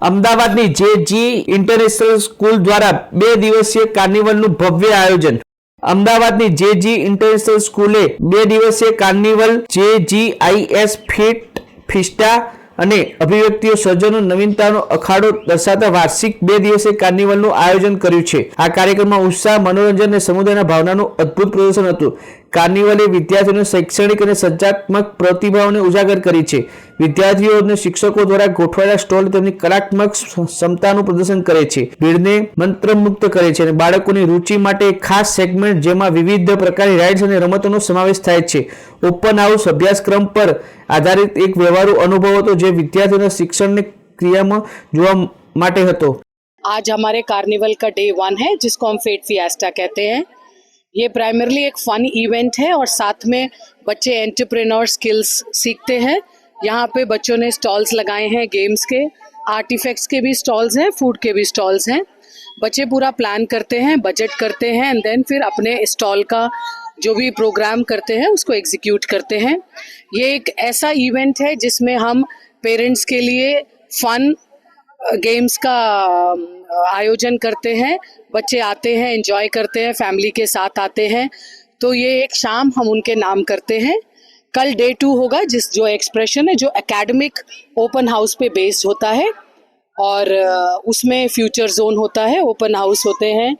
અમદાવાદની જે જી international school દ્વારા બે દિવસીય કાર્નિવલનું ભવ્ય આયોજન. અમદાવાદની જે જી ઇન્ટરનેશનલ સ્કૂલે બે દિવસીય કાર્નિવલ જે જી આઈએસ ફિટ, ફિસ્ટા અને અભિવ્યક્તિઓ સર્જનો નવીનતાનો અખાડો દર્શાવતા વાર્ષિક બે દિવસીય કાર્નિવલનું આયોજન કર્યું છે. આ કાર્યક્રમમાં ઉત્સાહ, મનોરંજન અને સમુદાયના ભાવનાનું અદ્ભુત પ્રદર્શન હતું. કાર્નિવલે વિદ્યાર્થીઓને શૈક્ષણિક અને સર્જનાત્મક પ્રતિભાઓને ઉજાગર કરી છે. વિદ્યાર્થીઓ અને શિક્ષકો દ્વારા ગોઠવાયેલા સ્ટોલ તેમની કલાત્મક ક્ષમતાનું પ્રદર્શન કરે છે ભીડને મંત્રમુગ્ધ કરે છે અને બાળકોની રુચિ માટે એક ખાસ સેગમેન્ટ જેમાં વિવિધ પ્રકારની રાઇડ્સ અને રમતોનો સમાવેશ થાય છે ઓપન હાઉસ અભ્યાસક્રમ પર આધારિત એક વ્યવહારુ અનુભવ હતો જે વિદ્યાર્થીઓના શિક્ષણને ક્રિયામાં જોવા માટે હતો आज हमारे कार्निवल का डे वन है जिसको हम फेट फिएस्टा कहते हैं ये प्राइमरली एक फन इवेंट है और साथ में बच्चे एंटरप्रेन्योर स्किल्स सीखते हैं यहाँ पे बच्चों ने स्टॉल्स लगाए हैं गेम्स के आर्टिफैक्ट्स के भी स्टॉल्स हैं फ़ूड के भी स्टॉल्स हैं। बच्चे पूरा प्लान करते हैं बजट करते हैं एंड देन फिर अपने स्टॉल का जो भी प्रोग्राम करते हैं, उसको एग्जीक्यूट करते हैं। ये एक ऐसा इवेंट है जिसमें हम पेरेंट्स के लिए फन गेम्स का आयोजन करते हैं। बच्चे आते हैं एंजॉय करते हैं फैमिली के साथ आते हैं। तो ये एक शाम हम उनके नाम करते हैं। कल डे टू होगा, जिस जो एक्सप्रेशन है, जो एकेडमिक ओपन हाउस पे बेस्ड होता है, और उसमें फ्यूचर जोन होता है ओपन हाउस होते हैं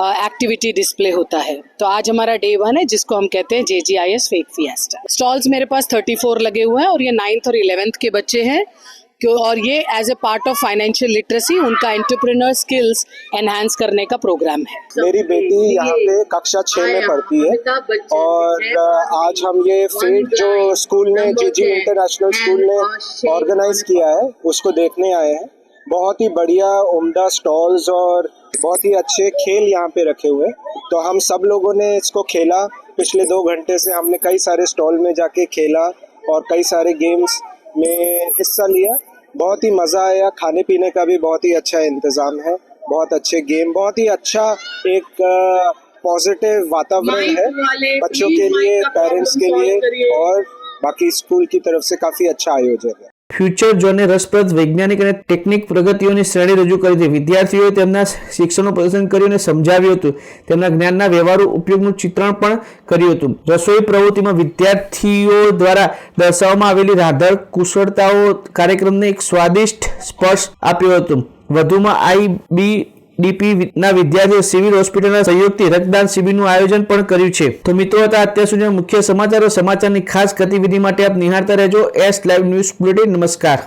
एक्टिविटी डिस्प्ले होता है। तो आज हमारा डे वन है, जिसको हम कहते हैं J G I S fete fiesta stalls मेरे पास थर्टी फोर लगे हुए हैं, और ये नाइन्थ और इलेवेंथ के बच्चे हैं। और ये as a part of financial literacy उनका एंटरप्रेन्योर स्किल्स एनहांस करने का प्रोग्राम है। मेरी बेटी यहाँ पे कक्षा छः में पढ़ती है और आज हम ये फेट जो स्कूल ने जी जी इंटरनेशनल स्कूल ने ऑर्गेनाइज किया है उसको देखने आए हैं। बहुत ही बढ़िया उम्दा स्टॉल्स और बहुत ही अच्छे खेल यहाँ पे रखे हुए तो हम सब लोगों ने इसको खेला। पिछले दो घंटे से हमने कई सारे स्टॉल में जाके खेला और कई सारे गेम्स में हिस्सा लिया। बहुत ही मज़ा आया खाने पीने का भी बहुत ही अच्छा इंतज़ाम है बहुत अच्छे गेम बहुत ही अच्छा एक पॉजिटिव वातावरण है बच्चों के लिए पेरेंट्स के लिए और बाकी स्कूल की तरफ़ से काफ़ी अच्छा आयोजन है। ફ્યુચર જોને રસપ્રદ વૈજ્ઞાનિક અને ટેકનિક પ્રગતિઓની શ્રેણી રજૂ કરી હતી. વિદ્યાર્થીઓએ તેમના શિક્ષણનું પ્રદર્શન કર્યું અને સમજાવ્યું હતું. તેમના જ્ઞાનના વ્યવહારુ ઉપયોગનું ચિત્રણ પણ કર્યું હતું. રસોઈ પ્રવૃત્તિમાં વિદ્યાર્થીઓ દ્વારા દર્શાવવામાં આવેલી રાધર કુશળતાઓ કાર્યક્રમને એક સ્વાદિષ્ટ સ્પર્શ આપ્યો હતો. વધુમાં આઈબી ડીપી ના વિદ્યાર્થીઓ સિવિલ હોસ્પિટલના સહયોગથી રક્તદાન શિબિરનું આયોજન પણ કર્યું છે. તો મિત્રો હતા અત્યાર સુધીના મુખ્ય સમાચારો, સમાચારની ખાસ ગતિવિધિ માટે આપ નિહાળતા રહેજો. એસ લાઈવ ન્યૂઝ બુલેટિન નમસ્કાર.